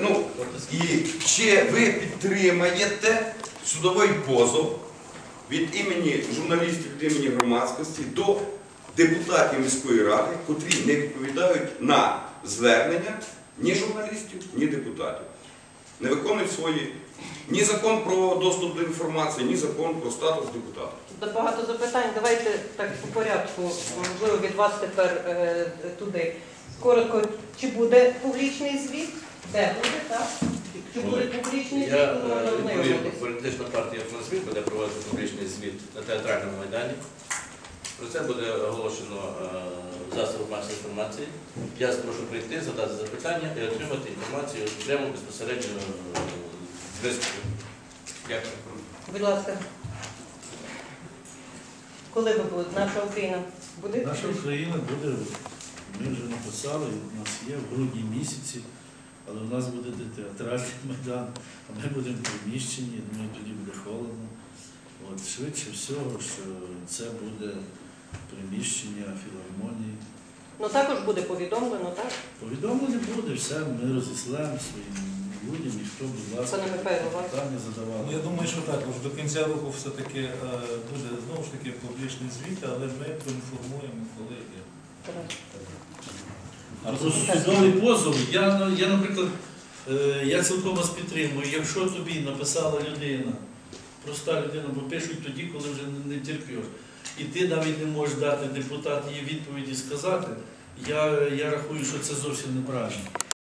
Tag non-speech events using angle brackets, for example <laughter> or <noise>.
Ну, і чи ви підтримаєте судовий позов від імені журналістів, від імені громадськості до депутатів міської ради, котрі не відповідають на звернення ні журналістів, ні депутатів. Не виконують свої ні закон про доступ до інформації, ні закон про статус депутата. Багато запитань. Давайте так по порядку, можливо, від вас тепер е, туди. Коротко, чи буде публічний звіт? Де буде, так? Чи буде публічний звіт? Я е, відповім, політична партія «Фронтзвіт» буде проводити публічний звіт на театральному майдані. Про це буде оголошено е, в засобах масової інформації. Я прошу прийти, задати запитання і отримати інформацію прямо безпосередньо е, з виступу. Дякую. Будь ласка. Коли ви будете? Наша Україна буде? Наша Україна буде, ми вже написали, у нас є в грудні місяці, але у нас буде театральний <laughs> майдан, а ми будемо в приміщенні, я думаю, тоді буде холодно. От, швидше всього, що це буде приміщення філармонії. Ну також буде повідомлено, так? Повідомлення буде, все, ми розіслемо своїм людям, і хто, будь ласка, питання Ну. Я думаю, що так, може до кінця року все-таки е, буде знову ж таки публічний звіт, але ми поінформуємо колеги. Судовий позов, я, я наприклад, е, я цілком вас підтримую. Якщо тобі написала людина, проста людина, бо пишуть тоді, коли вже не, терпиш, і ти навіть не можеш дати депутат її відповіді сказати, я, я рахую, що це зовсім неправильно.